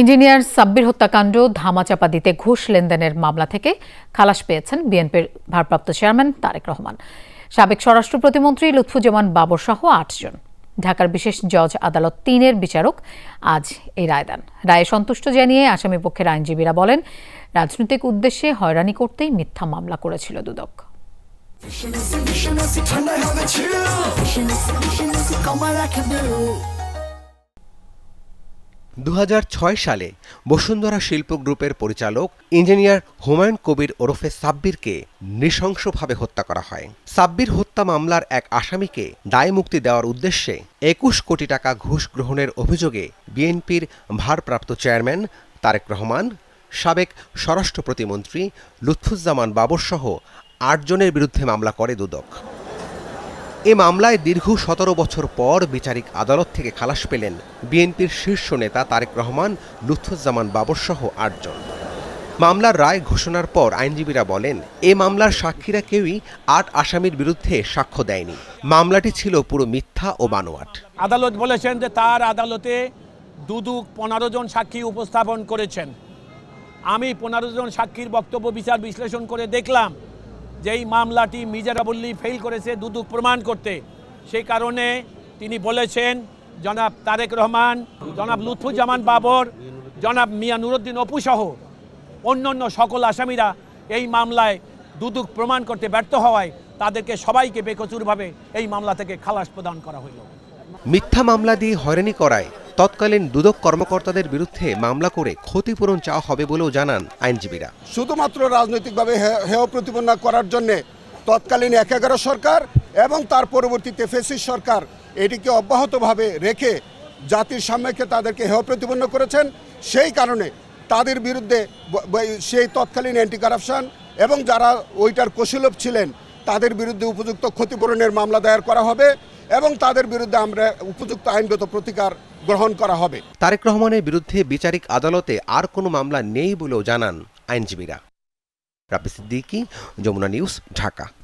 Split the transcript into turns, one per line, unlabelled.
Engineer Sabbir হত্যাকাণ্ড ধামাচাপা দিতে ঘুষ লেনদেনের মামলা থেকে খালাস পেয়েছেন বিএনপির ভারপ্রাপ্ত চেয়ারম্যান তারেক রহমান। সাবেক স্বরাষ্ট্র প্রতিমন্ত্রী লুৎফুজ্জামান বাবর সহ আটজন ঢাকার বিশেষ জজ আদালত তিনের বিচারক আজ এই রায় দেন। রায়ে সন্তুষ্ট জানিয়ে আসামি পক্ষের আইনজীবীরা বলেন, রাজনৈতিক উদ্দেশ্যে হয়রানি করতেই মিথ্যা মামলা করেছিল দুদক।
দু হাজার
ছয় সালে বসুন্ধরা শিল্প গ্রুপের পরিচালক ইঞ্জিনিয়ার হুমায়ুন কবির ওরফে সাব্বিরকে নৃশংসভাবে হত্যা করা হয়। সাব্বির হত্যা মামলার এক আসামিকে দায় মুক্তি দেওয়ার উদ্দেশ্যে একুশ কোটি টাকা ঘুষ গ্রহণের অভিযোগে বিএনপির ভারপ্রাপ্ত চেয়ারম্যান তারেক রহমান, সাবেক স্বরাষ্ট্র প্রতিমন্ত্রী লুৎফুজ্জামান বাবরসহ আটজনের বিরুদ্ধে মামলা করে দুদক। এ মামলায় দীর্ঘ সতেরো বছর পর বিচারিক আদালত থেকে খালাস পেলেন বিএনপির শীর্ষ নেতা তারেক রহমান, লুৎফুজ্জামান বাবরসহ আটজন। মামলার রায় ঘোষণার পর আইনজীবীরা বলেন, এ মামলার সাক্ষীরা কেউই আট আসামির বিরুদ্ধে সাক্ষ্য দেয়নি। মামলাটি ছিল পুরো মিথ্যা ও বানোয়াট।
আদালত বলেছেন যে তার আদালতে দুদুক পনেরো জন সাক্ষী উপস্থাপন করেছেন। আমি পনেরো জন সাক্ষীর বক্তব্য বিচার বিশ্লেষণ করে দেখলাম যে এই মামলাটি মিজারাবল্লি ফেল করেছে, দুদুক প্রমাণ করতে। সেই কারণে তিনি বলেছেন, জনাব তারেক রহমান, জনাব লুৎফুজ্জামান বাবর, জনাব মিয়া নুরুদ্দিন অপুসহ অন্যান্য সকল আসামিরা এই মামলায় দুদুক প্রমাণ করতে ব্যর্থ হওয়ায় তাদেরকে সবাইকে বেকচুরভাবে এই মামলা থেকে খালাস প্রদান করা হইল
মিথ্যা মামলা দিয়ে হয়রানি করায় তৎকালীন দুদক কর্মকর্তাদের বিরুদ্ধে মামলা করে ক্ষতিপূরণ চাওয়া হবে বলেও জানান আইনজীবীরা।
শুধুমাত্র রাজনৈতিকভাবে হেয় প্রতিপন্ন করার জন্যে তৎকালীন এক এগারো সরকার এবং তার পরবর্তীতে ফেসিস সরকার এটিকে অব্যাহতভাবে রেখে জাতির সামনে তাদেরকে হেয় প্রতিপন্ন করেছেন, সেই কারণে তাদের বিরুদ্ধে সেই তৎকালীন অ্যান্টি কারাপশন এবং যারা ওইটার কৌশলভ ছিলেন, তাদের বিরুদ্ধে উপযুক্ত ক্ষতিপূরণের মামলা দায়ের করা হবে এবং তাদের বিরুদ্ধে আমরা উপযুক্ত আইনগত প্রতিকার গ্রহণ করা হবে।
তারেক রহমানের বিরুদ্ধে বিচারিক আদালতে আর কোনো মামলা নেই বলেও জানান আইনজীবীরা। রাবি সিদ্দিকি, যমুনা নিউজ, ঢাকা।